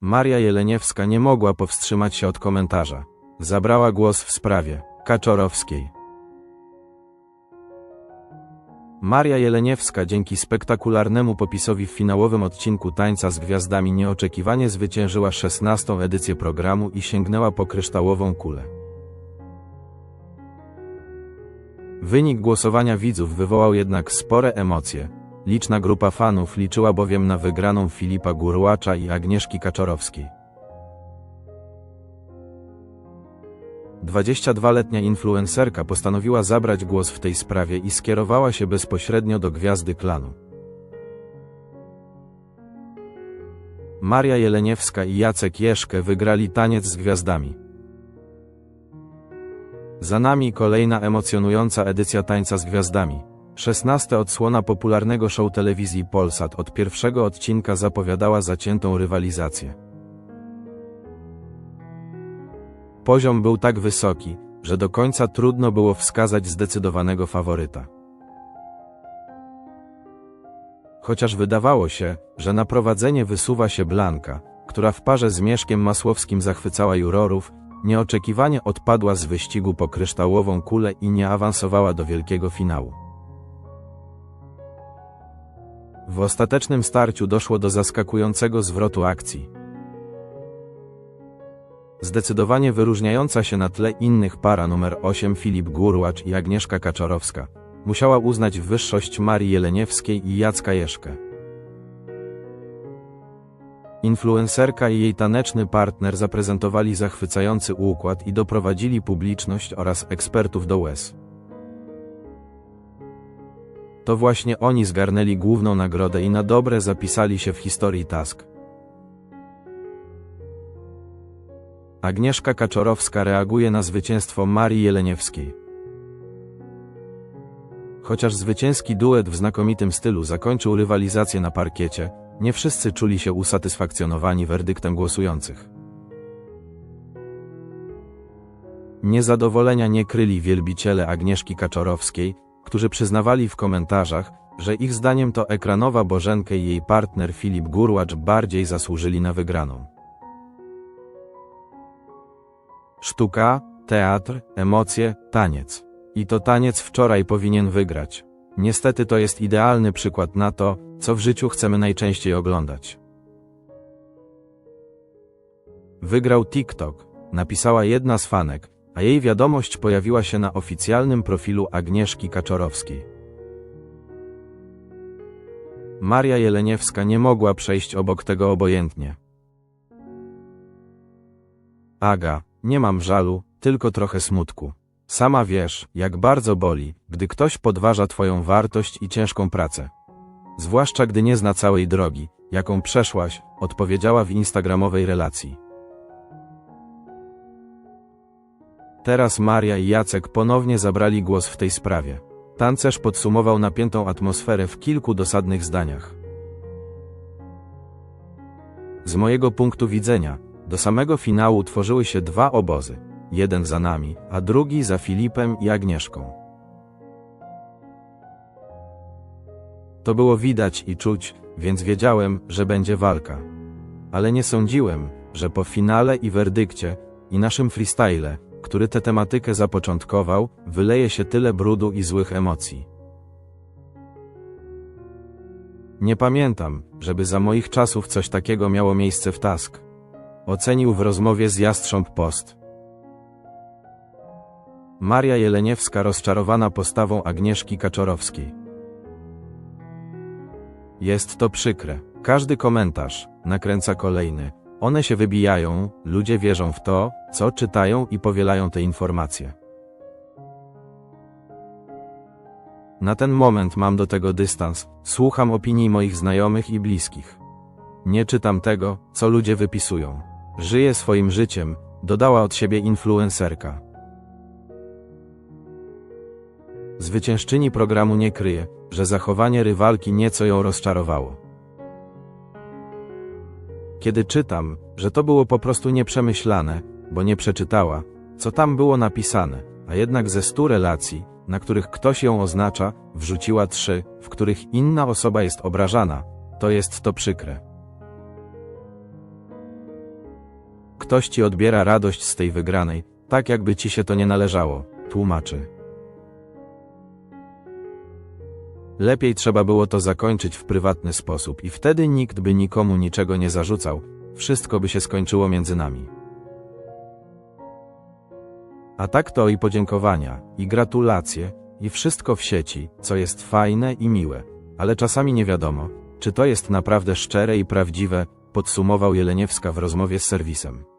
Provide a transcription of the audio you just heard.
Maria Jeleniewska nie mogła powstrzymać się od komentarza. Zabrała głos w sprawie Kaczorowskiej. Maria Jeleniewska dzięki spektakularnemu popisowi w finałowym odcinku Tańca z Gwiazdami nieoczekiwanie zwyciężyła 16. edycję programu i sięgnęła po kryształową kulę. Wynik głosowania widzów wywołał jednak spore emocje. Liczna grupa fanów liczyła bowiem na wygraną Filipa Gurłacza i Agnieszki Kaczorowskiej. 22-letnia influencerka postanowiła zabrać głos w tej sprawie i skierowała się bezpośrednio do gwiazdy klanu. Maria Jeleniewska i Jacek Jeszkę wygrali taniec z gwiazdami. Za nami kolejna emocjonująca edycja Tańca z Gwiazdami. 16 odsłona popularnego show telewizji Polsat od pierwszego odcinka zapowiadała zaciętą rywalizację. Poziom był tak wysoki, że do końca trudno było wskazać zdecydowanego faworyta. Chociaż wydawało się, że na prowadzenie wysuwa się Blanka, która w parze z Mieszkiem Masłowskim zachwycała jurorów, nieoczekiwanie odpadła z wyścigu po kryształową kulę i nie awansowała do wielkiego finału. W ostatecznym starciu doszło do zaskakującego zwrotu akcji. Zdecydowanie wyróżniająca się na tle innych para numer 8 Filip Gurłacz i Agnieszka Kaczorowska musiała uznać wyższość Marii Jeleniewskiej i Jacka Jeszkę. Influencerka i jej taneczny partner zaprezentowali zachwycający układ i doprowadzili publiczność oraz ekspertów do łez. To właśnie oni zgarnęli główną nagrodę i na dobre zapisali się w historii Task. Agnieszka Kaczorowska reaguje na zwycięstwo Marii Jeleniewskiej. Chociaż zwycięski duet w znakomitym stylu zakończył rywalizację na parkiecie, nie wszyscy czuli się usatysfakcjonowani werdyktem głosujących. Niezadowolenia nie kryli wielbiciele Agnieszki Kaczorowskiej, którzy przyznawali w komentarzach, że ich zdaniem to ekranowa Bożenkę i jej partner Filip Gurłacz bardziej zasłużyli na wygraną. Sztuka, teatr, emocje, taniec. I to taniec wczoraj powinien wygrać. Niestety to jest idealny przykład na to, co w życiu chcemy najczęściej oglądać. Wygrał TikTok, napisała jedna z fanek, a jej wiadomość pojawiła się na oficjalnym profilu Agnieszki Kaczorowskiej. Maria Jeleniewska nie mogła przejść obok tego obojętnie. Aga, nie mam żalu, tylko trochę smutku. Sama wiesz, jak bardzo boli, gdy ktoś podważa Twoją wartość i ciężką pracę. Zwłaszcza gdy nie zna całej drogi, jaką przeszłaś, odpowiedziała w instagramowej relacji. Teraz Maria i Jacek ponownie zabrali głos w tej sprawie. Tancerz podsumował napiętą atmosferę w kilku dosadnych zdaniach. Z mojego punktu widzenia, do samego finału tworzyły się dwa obozy. Jeden za nami, a drugi za Filipem i Agnieszką. To było widać i czuć, więc wiedziałem, że będzie walka. Ale nie sądziłem, że po finale i werdykcie, i naszym freestyle, który tę tematykę zapoczątkował, wyleje się tyle brudu i złych emocji. Nie pamiętam, żeby za moich czasów coś takiego miało miejsce w Task. Ocenił w rozmowie z Jastrząb Post. Maria Jeleniewska rozczarowana postawą Agnieszki Kaczorowskiej. Jest to przykre. Każdy komentarz nakręca kolejny. One się wybijają, ludzie wierzą w to, co czytają i powielają te informacje. Na ten moment mam do tego dystans, słucham opinii moich znajomych i bliskich. Nie czytam tego, co ludzie wypisują. Żyję swoim życiem, dodała od siebie influencerka. Zwyciężczyni programu nie kryje, że zachowanie rywalki nieco ją rozczarowało. Kiedy czytam, że to było po prostu nieprzemyślane, bo nie przeczytała, co tam było napisane, a jednak ze stu relacji, na których ktoś ją oznacza, wrzuciła trzy, w których inna osoba jest obrażana, to jest to przykre. ktoś ci odbiera radość z tej wygranej, tak jakby ci się to nie należało, tłumaczy. Lepiej trzeba było to zakończyć w prywatny sposób i wtedy nikt by nikomu niczego nie zarzucał, wszystko by się skończyło między nami. A tak to i podziękowania, i gratulacje, i wszystko w sieci, co jest fajne i miłe, ale czasami nie wiadomo, czy to jest naprawdę szczere i prawdziwe, podsumował Jeleniewska w rozmowie z serwisem.